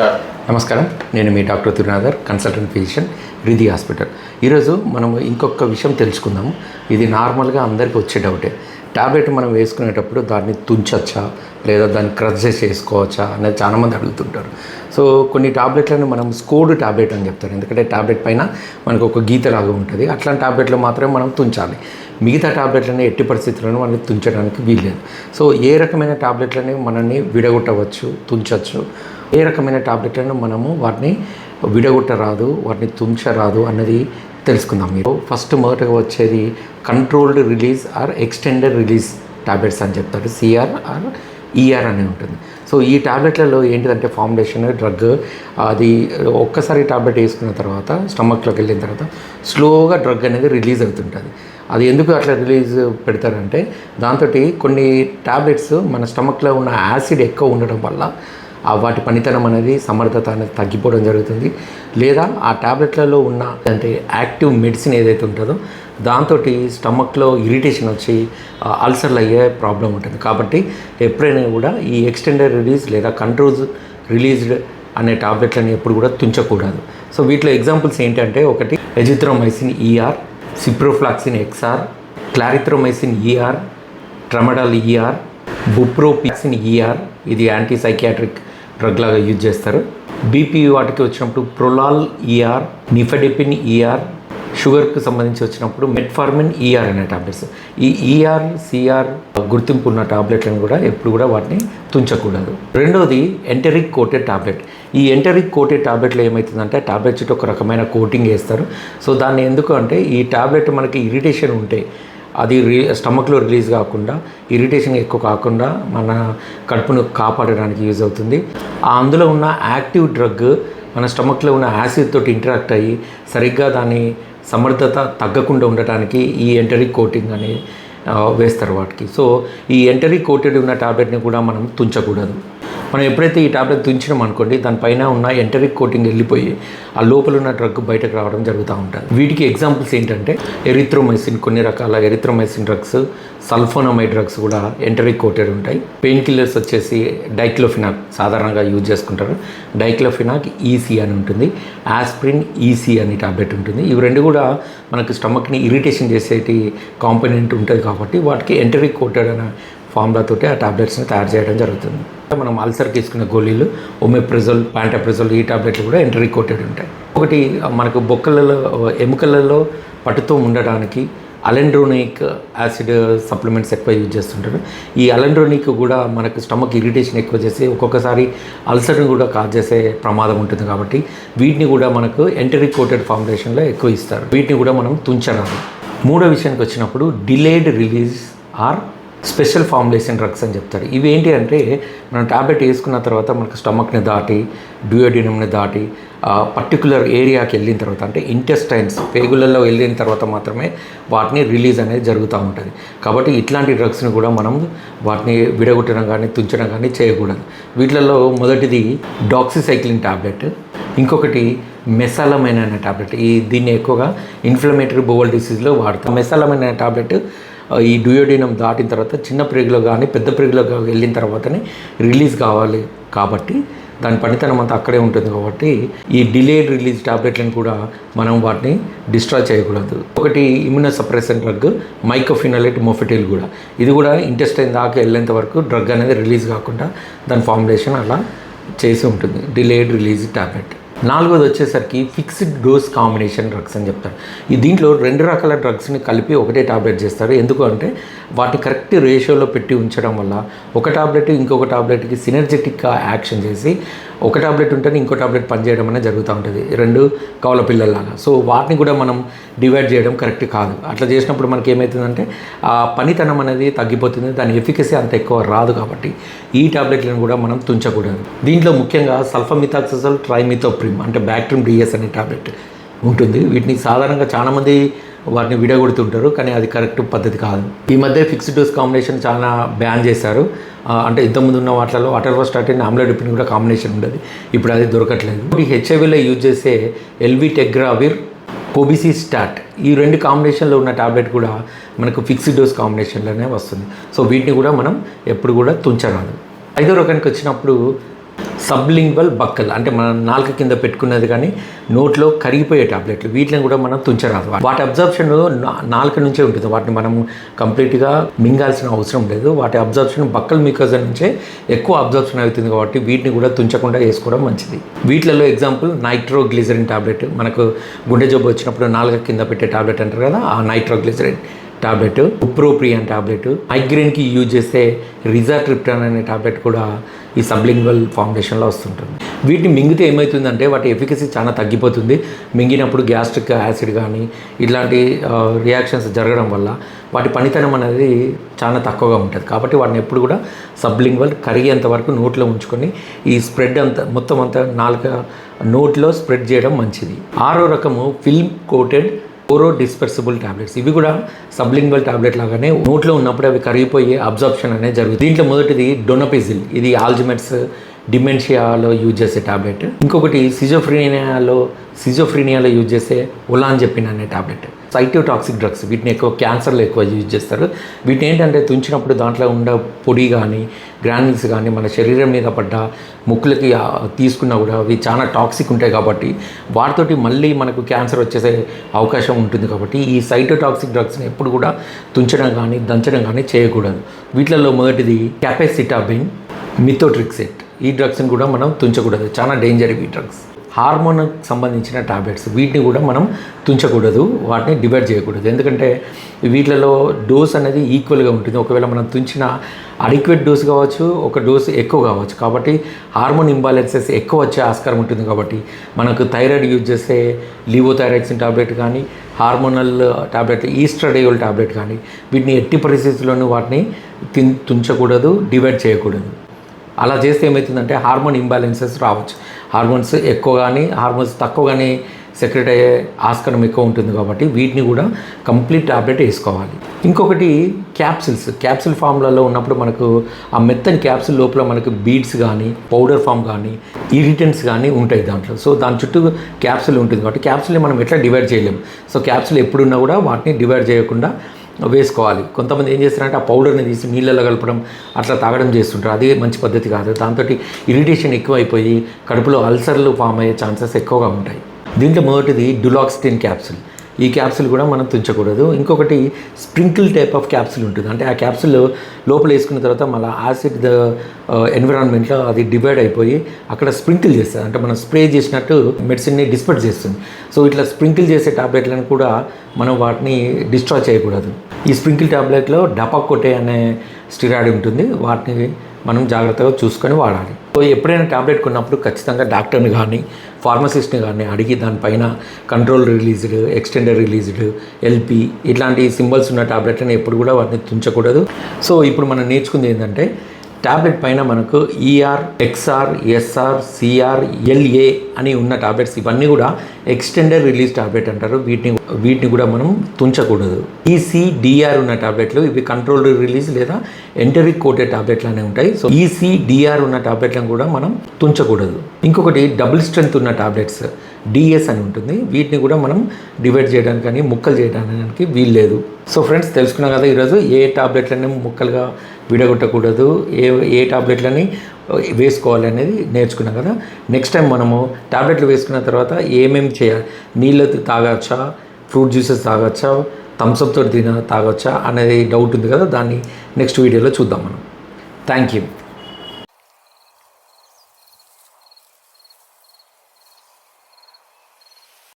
నమస్కారం. నేను మీ doctor Thirunathar consultant physician Ridhi hospital. ఈరోజు మనం ఇంకొక విషయం తెలుసుకుందాము. ఇది నార్మల్గా అందరికీ వచ్చే డౌటే. ట్యాబ్లెట్ మనం వేసుకునేటప్పుడు దాన్ని తుంచచ్చా? లేదా దాన్ని క్రష్ చేసి వేసుకోవచ్చా అనేది చాలామంది అడుగుతుంటారు. సో కొన్ని టాబ్లెట్లను మనం స్కోర్డ్ టాబ్లెట్ అని చెప్తారు. ఎందుకంటే టాబ్లెట్ పైన మనకు ఒక గీతలాగా ఉంటుంది. అట్లాంటి టాబ్లెట్లు మాత్రమే మనం తుంచాలి. మిగతా టాబ్లెట్లని ఎట్టి పరిస్థితులను మనం తుంచడానికి వీల్లేదు. సో ఏ రకమైన టాబ్లెట్లని మనల్ని విడగొట్టవచ్చు తుంచవచ్చు ఏ రకమైన టాబ్లెట్లను మనము వాటిని విడగొట్టరాదు వాటిని తుంచరాదు అన్నది తెలుసుకుందాం మీరు. ఫస్ట్ మొదటగా వచ్చేది controlled release or extended release tablets అని చెప్తారు. సిఆర్ ఆర్ ఈఆర్ అని ఉంటుంది. సో ఈ టాబ్లెట్లలో ఏంటిదంటే ఫార్ములేషన్ డ్రగ్ అది ఒక్కసారి టాబ్లెట్ వేసుకున్న తర్వాత స్టమక్లోకి వెళ్ళిన తర్వాత స్లోగా డ్రగ్ అనేది రిలీజ్ అవుతుంటుంది. అది ఎందుకు అట్లా రిలీజ్ పెడతారంటే దాంతో కొన్ని టాబ్లెట్స్ మన స్టమక్లో ఉన్న యాసిడ్ ఎక్కువ ఉండడం వల్ల వాటి పనితనం అనేది సమర్థత అనేది తగ్గిపోవడం జరుగుతుంది. లేదా ఆ టాబ్లెట్లలో ఉన్న అంటే యాక్టివ్ మెడిసిన్ ఏదైతే ఉంటుందో దాంతో స్టమక్లో ఇరిటేషన్ వచ్చి అల్సర్లు అయ్యే ప్రాబ్లం ఉంటుంది. కాబట్టి ఎప్పుడైనా కూడా ఈ ఎక్స్టెండెడ్ రిలీజ్ లేదా కంట్రోల్స్ రిలీజ్డ్ అనే టాబ్లెట్లని ఎప్పుడు కూడా తుంచకూడదు. సో వీటిలో ఎగ్జాంపుల్స్ ఏంటంటే ఒకటి azithromycin ER ciprofloxacin XR clarithromycin ER tramadol ER బుప్రోపిక్సిన్ ER ఇది యాంటీ సైకియాట్రిక్ డ్రగ్ లాగా యూజ్ చేస్తారు. బీపీ వాటికి వచ్చినప్పుడు ప్రొలాల్ ఈఆర్ నిఫెడిపిన్ ఈఆర్ షుగర్కి సంబంధించి వచ్చినప్పుడు మెట్ఫార్మిన్ ఈఆర్ అనే టాబ్లెట్స్. ఈ ఈఆర్ సిఆర్ గుర్తింపు ఉన్న టాబ్లెట్లను కూడా ఎప్పుడు కూడా వాటిని తుంచకూడదు. రెండోది ఎంటరిక్ కోటెడ్ టాబ్లెట్. ఈ ఎంటరిక్ కోటెడ్ టాబ్లెట్లో ఏమవుతుందంటే టాబ్లెట్ చుట్టూ ఒక రకమైన కోటింగ్ వేస్తారు. సో దాన్ని ఎందుకు అంటే ఈ టాబ్లెట్ మనకి ఇరిటేషన్ ఉంటే అది రి స్టమక్లో రిలీజ్ కాకుండా ఇరిటేషన్ ఎక్కువ కాకుండా మన కడుపును కాపాడడానికి యూజ్ అవుతుంది. ఆ అందులో ఉన్న యాక్టివ్ డ్రగ్ మన స్టమక్లో ఉన్న యాసిడ్ తోటి ఇంటరాక్ట్ అయ్యి సరిగ్గా దాని సమర్థత తగ్గకుండా ఉండటానికి ఈ ఎంటరిక్ కోటింగ్ అని వేస్తారు వాటికి. సో ఈ ఎంటరిక్ కోటెడ్ ఉన్న టాబ్లెట్ని కూడా మనం తుంచకూడదు. మనం ఎప్పుడైతే ఈ టాబ్లెట్ తుంచినాం అనుకోండి దానిపైన ఉన్న ఎంటరిక్ కోటింగ్ వెళ్ళిపోయి ఆ లోపల ఉన్న డ్రగ్ బయటకు రావడం జరుగుతూ ఉంటుంది. వీటికి ఎగ్జాంపుల్స్ ఏంటంటే ఎరిథ్రోమైసిన్ కొన్ని రకాల ఎరిథ్రోమైసిన్ డ్రగ్స్ సల్ఫోనమైడ్ డ్రగ్స్ కూడా ఎంటరిక్ కోటెడ్ ఉంటాయి. పెయిన్ కిల్లర్స్ వచ్చేసి డైక్లోఫినాక్ సాధారణంగా యూజ్ చేసుకుంటారు. డైక్లోఫినాక్ ఈసీ అని ఉంటుంది ఆస్ప్రిన్ ఈసీ అని టాబ్లెట్ ఉంటుంది. ఇవి రెండు కూడా మనకు స్టమక్ని ఇరిటేషన్ చేసేటి కాంపోనెంట్ ఉంటుంది కాబట్టి వాటికి ఎంటరిక్ కోటెడ్ అనే ఫార్ములాతోటి ఆ టాబ్లెట్స్ని తయారు చేయడం జరుగుతుంది. మనం అల్సర్కి తీసుకునే గోళీలు ఒమెప్రిజోల్ ప్యాంటాప్రిజోల్ ఈ టాబ్లెట్లు కూడా ఎంట్రీ కోటెడ్ ఉంటాయి. ఒకటి మనకు బొక్కలలో ఎముకలలో పట్టుతూ ఉండడానికి అలెండ్రోనిక్ యాసిడ్ సప్లిమెంట్స్ ఎక్కువ యూజ్ చేస్తుంటారు. ఈ అలెండ్రోనిక్ కూడా మనకు స్టమక్ ఇరిటేషన్ ఎక్కువ చేసి ఒక్కొక్కసారి అల్సర్ని కూడా కాజ్ చేసే ప్రమాదం ఉంటుంది కాబట్టి వీటిని కూడా మనకు ఎంటరిక్ కోటెడ్ ఫార్ములేషన్లో ఎక్కువ ఇస్తారు. వీటిని కూడా మనం తుంచరాదు. మూడో విషయానికి వచ్చినప్పుడు delayed release or special formulation drugs అని చెప్తారు ఇవి ఏంటి అంటే మనం టాబ్లెట్ వేసుకున్న తర్వాత మనకు స్టమక్ని దాటి డ్యూయోడినమ్ని దాటి పర్టికులర్ ఏరియాకి వెళ్ళిన తర్వాత అంటే ఇంటెస్టైన్స్ పేగులలో వెళ్ళిన తర్వాత మాత్రమే వాటిని రిలీజ్ అనేది జరుగుతూ ఉంటుంది. కాబట్టి ఇట్లాంటి డ్రగ్స్ని కూడా మనం వాటిని విడగొట్టడం కానీ తుంచడం కానీ చేయకూడదు. వీటిలలో మొదటిది డాక్సిసైక్లిన్ టాబ్లెట్ ఇంకొకటి మెసాలమైన ట్యాబ్లెట్ టాబ్లెట్. ఈ దీన్ని ఎక్కువగా ఇన్ఫ్లమేటరీ బోవల్ డిసీజ్లో వాడతాం మెసాలమైన ట్యాబ్లెట్ టాబ్లెట్ ఈ డ్యూయోడినం దాటిన తర్వాత చిన్న ప్రేగులో కానీ పెద్ద ప్రేగులో కానీ వెళ్ళిన తర్వాతనే రిలీజ్ కావాలి కాబట్టి దాని పనితనం అంతా అక్కడే ఉంటుంది కాబట్టి ఈ డిలేడ్ రిలీజ్ టాబ్లెట్లను కూడా మనం వాటిని డిస్ట్రాయ్ చేయకూడదు. ఒకటి immunosuppressant drug mycophenolate mofetil కూడా. ఇది కూడా ఇంటెస్టైన్ దాకా వెళ్ళేంత వరకు డ్రగ్ అనేది రిలీజ్ కాకుండా దాని ఫార్ములేషన్ అలా చేసి ఉంటుంది డిలేడ్ రిలీజ్ టాబ్లెట్. నాలుగోది వచ్చేసరికి ఫిక్స్డ్ డోస్ కాంబినేషన్ డ్రగ్స్ అని చెప్తారు. ఈ దీంట్లో రెండు రకాల డ్రగ్స్ని కలిపి ఒకటే టాబ్లెట్ చేస్తారు. ఎందుకు అంటే వాటిని కరెక్ట్ రేషియోలో పెట్టి ఉంచడం వల్ల ఒక టాబ్లెట్ ఇంకొక టాబ్లెట్కి సినర్జెటిక్గా యాక్షన్ చేసి ఒక టాబ్లెట్ ఉంటేనే ఇంకో టాబ్లెట్ పనిచేయడం అనేది జరుగుతూ ఉంటుంది. రెండు కవల పిల్లల్లాగా. సో వాటిని కూడా మనం డివైడ్ చేయడం కరెక్ట్ కాదు. అట్లా చేసినప్పుడు మనకి ఏమవుతుందంటే ఆ పనితనం అనేది తగ్గిపోతుంది. దాని ఎఫికసీ అంత ఎక్కువ రాదు కాబట్టి ఈ టాబ్లెట్లను కూడా మనం తుంచకూడదు. దీంట్లో ముఖ్యంగా సల్ఫమిథాక్సల్ ట్రైమిథోప్రిమ్ అంటే బ్యాక్ట్రిమ్ డిఎస్ అనే టాబ్లెట్ ఉంటుంది. వీటిని సాధారణంగా చాలామంది వాటిని విడగొడుతుంటారు కానీ అది కరెక్ట్ పద్ధతి కాదు. ఈ మధ్య ఫిక్స్డ్ డోస్ కాంబినేషన్ చాలా బ్యాన్ చేశారు. అంటే ఇంతకుముందు ఉన్న వాటిలో అటర్వోస్టాటిన్ ఆమ్లోడిపిన్ కూడా కాంబినేషన్ ఉండేది. ఇప్పుడు అది దొరకట్లేదు. ఈ హెచ్ఐవిలో యూజ్ చేసే ఎల్వి టెగ్రావిర్ కోబిసి స్టాట్ ఈ రెండు కాంబినేషన్లో ఉన్న టాబ్లెట్ కూడా మనకు ఫిక్స్డ్ డోస్ కాంబినేషన్లోనే వస్తుంది. సో వీటిని కూడా మనం ఎప్పుడు కూడా తుంచరాదు. ఐదో రకానికి వచ్చినప్పుడు సబ్లింగ్వల్ బక్కల్ అంటే మనం నాలుక కింద పెట్టుకున్నది కానీ నోట్లో కరిగిపోయే టాబ్లెట్లు వీటిని కూడా మనం తుంచరాదు. వాటి అబ్జర్ప్షన్ నాలుక నుంచే ఉంటుంది. వాటిని మనం కంప్లీట్గా మింగాల్సిన అవసరం లేదు. వాటి అబ్జర్ప్షన్ బక్కల్ మీకోజన్ నుంచే ఎక్కువ అబ్జర్ప్షన్ అవుతుంది కాబట్టి వీటిని కూడా తుంచకుండా వేసుకోవడం మంచిది. వీటిలలో ఎగ్జాంపుల్ నైట్రోగ్లిజరిన్ టాబ్లెట్ మనకు గుండె జబ్బు వచ్చినప్పుడు నాలుక కింద పెట్టే టాబ్లెట్ అంటారు కదా ఆ నైట్రోగ్లిజరిన్ టాబ్లెట్ ఉప్రోప్రియాన్ టాబ్లెట్ మైగ్రేన్కి యూజ్ చేసే రిజాట్రిప్టాన్ అనే టాబ్లెట్ కూడా ఈ సబ్లింగ్వల్ ఫౌండేషన్లో వస్తుంటుంది. వీటిని మింగితే ఏమవుతుందంటే వాటి ఎఫికసీ చాలా తగ్గిపోతుంది. మింగినప్పుడు గ్యాస్ట్రిక్ యాసిడ్ కానీ ఇట్లాంటి రియాక్షన్స్ జరగడం వల్ల వాటి పనితనం అనేది చాలా తక్కువగా ఉంటుంది. కాబట్టి వాటిని ఎప్పుడు కూడా సబ్లింగ్వల్ కరిగేంత వరకు నోట్లో ఉంచుకొని ఈ స్ప్రెడ్ అంతా మొత్తం అంతా నాలుక నోట్లో స్ప్రెడ్ చేయడం మంచిది. ఆరో రకము ఫిల్మ్ కోటెడ్ ఓరో డిస్పెర్సిబుల్ టాబ్లెట్స్ ఇవి కూడా సబ్లింగ్వల్ టాబ్లెట్ లాగానే నోట్లో ఉన్నప్పుడు అవి కరిగిపోయి అబ్జార్ప్షన్ అనేది జరుగుతుంది. దీంట్లో మొదటిది డొనపిజిల్ ఇది ఆల్జిమెట్స్ డిమెన్షియాలో యూజ్ చేసే టాబ్లెట్. ఇంకొకటి సిజోఫ్రీనియాలో సిజోఫ్రీనియాలో యూజ్ చేసే ఒలాంజెపిన్ అనే టాబ్లెట్. సైటోటాక్సిక్ డ్రగ్స్ వీటిని ఎక్కువ క్యాన్సర్లో ఎక్కువ యూజ్ చేస్తారు. వీటిని ఏంటంటే తుంచినప్పుడు దాంట్లో ఉండే పొడి కానీ గ్రాన్యూల్స్ కానీ మన శరీరం మీద పడ్డ ముక్కులకి తీసుకున్నా కూడా అవి చాలా టాక్సిక్ ఉంటాయి కాబట్టి వాటితోటి మళ్ళీ మనకు క్యాన్సర్ వచ్చేసే అవకాశం ఉంటుంది కాబట్టి ఈ సైటోటాక్సిక్ డ్రగ్స్ని ఎప్పుడు కూడా తుంచడం కానీ దంచడం కానీ చేయకూడదు. వీటిలలో మొదటిది క్యాపెసిటాబిన్ మిథోట్రిక్సెట్. ఈ డ్రగ్స్ని కూడా మనం తుంచకూడదు. చాలా డేంజర్ ఈ డ్రగ్స్ హార్మోన్కి సంబంధించిన టాబ్లెట్స్ వీటిని కూడా మనం తుంచకూడదు. వాటిని డివైడ్ చేయకూడదు. ఎందుకంటే వీటిలలో డోస్ అనేది ఈక్వల్గా ఉంటుంది. ఒకవేళ మనం తుంచిన అడిక్వేట్ డోస్ కావచ్చు ఒక డోస్ ఎక్కువ కావచ్చు. కాబట్టి హార్మోన్ ఇంబాలెన్సెస్ ఎక్కువ వచ్చే ఆస్కారం ఉంటుంది కాబట్టి మనకు థైరాయిడ్ యూజ్ చేస్తే లీవోథైరాక్సిన్ టాబ్లెట్ కానీ హార్మోనల్ టాబ్లెట్ ఈస్ట్రడేయోల్ టాబ్లెట్ కానీ వీటిని ఎట్టి పరిస్థితుల్లోనూ వాటిని తిన్ తుంచకూడదు డివైడ్ చేయకూడదు. అలా చేస్తే ఏమవుతుందంటే హార్మోన్ ఇంబ్యాలెన్సెస్ రావచ్చు. హార్మోన్స్ ఎక్కువ కానీ హార్మోన్స్ తక్కువ కానీ సెక్రెట్ అయ్యే ఆస్కారం ఎక్కువ ఉంటుంది కాబట్టి వీటిని కూడా కంప్లీట్ టాబ్లెట్ వేసుకోవాలి. ఇంకొకటి క్యాప్సిల్స్. క్యాప్సిల్ ఫామ్లలో ఉన్నప్పుడు మనకు ఆ మెత్తని క్యాప్సిల్ లోపల మనకు బీడ్స్ కానీ పౌడర్ ఫామ్ కానీ ఇరిటెంట్స్ కానీ ఉంటాయి దాంట్లో. సో దాని చుట్టూ క్యాప్సిల్ ఉంటుంది కాబట్టి క్యాప్సిల్ని మనం ఎట్లా డివైడ్ చేయలేము. సో క్యాప్సిల్ ఎప్పుడున్నా కూడా వాటిని డివైడ్ చేయకుండా వేసుకోవాలి. కొంతమంది ఏం చేస్తారంటే ఆ పౌడర్ని తీసి నీళ్ళలో కలపడం అట్లా తాగడం చేస్తుంటారు. అదే మంచి పద్ధతి కాదు. దాంతో ఇరిటేషన్ ఎక్కువైపోయి కడుపులో అల్సర్లు ఫామ్ అయ్యే ఛాన్సెస్ ఎక్కువగా ఉంటాయి. దీంట్లో మొదటిది డులాక్స్టిన్ క్యాప్సుల్. ఈ క్యాప్సిల్ కూడా మనం తుంచకూడదు. ఇంకొకటి స్ప్రింకిల్ టైప్ ఆఫ్ క్యాప్సిల్ ఉంటుంది. అంటే ఆ క్యాప్సిల్ లోపల వేసుకున్న తర్వాత మళ్ళీ యాసిడ్ ఎన్విరాన్మెంట్లో అది డివైడ్ అయిపోయి అక్కడ స్ప్రింకిల్ చేస్తుంది. అంటే మనం స్ప్రే చేసినట్టు మెడిసిన్ని డిస్పర్ట్ చేస్తుంది. సో ఇట్లా స్ప్రింకిల్ చేసే టాబ్లెట్లను కూడా మనం వాటిని డిస్ట్రాయ్ చేయకూడదు. ఈ స్ప్రింకిల్ టాబ్లెట్లో డపాకొటే అనే స్టిరాయిడ్ ఉంటుంది. వాటిని మనం జాగ్రత్తగా చూసుకొని వాడాలి. సో ఎప్పుడైనా టాబ్లెట్ కొన్నప్పుడు ఖచ్చితంగా డాక్టర్ని కానీ ఫార్మసిస్ట్ని కానీ అడిగి దానిపైన control released extender released LP ఇట్లాంటి సింబల్స్ ఉన్న టాబ్లెట్లను ఎప్పుడు కూడా వాటిని తుంచకూడదు. సో ఇప్పుడు మనం నేర్చుకుంది ఏంటంటే టాబ్లెట్ పైన మనకు ER XR SR CR LA అని ఉన్న టాబ్లెట్స్ ఇవన్నీ కూడా ఎక్స్టెండర్ రిలీజ్ టాబ్లెట్ అంటారు. వీటిని వీటిని కూడా మనం తుంచకూడదు. ఈసీ డిఆర్ ఉన్న టాబ్లెట్లు ఇవి కంట్రోల్డ్ రిలీజ్ లేదా ఎంటరిక్ కోటెడ్ టాబ్లెట్లు అనేవి ఉంటాయి. సో ఈసీ డిఆర్ ఉన్న టాబ్లెట్లను కూడా మనం తుంచకూడదు. ఇంకొకటి డబుల్ స్ట్రెంత్ ఉన్న టాబ్లెట్స్ డిఎస్ అని ఉంటుంది. వీటిని కూడా మనం డివైడ్ చేయడానికి కానీ ముక్కలు చేయడానికి వీలు లేదు సో ఫ్రెండ్స్ తెలుసుకున్నాం కదా ఈరోజు ఏ టాబ్లెట్లనే ముక్కలుగా విడగొట్టకూడదు. ఏ ఏ టాబ్లెట్లని వేసుకోవాలి అనేది నేర్చుకున్నాం కదా. నెక్స్ట్ టైం మనము టాబ్లెట్లు వేసుకున్న తర్వాత ఏమేమి చేయాలి? నీళ్ళు తాగొచ్చా? ఫ్రూట్ జ్యూసెస్ తాగొచ్చా? థమ్స్అప్ తోటి తిన తాగొచ్చా? అనేది డౌట్ ఉంది కదా. దాన్ని నెక్స్ట్ వీడియోలో చూద్దాం మనం. Thank you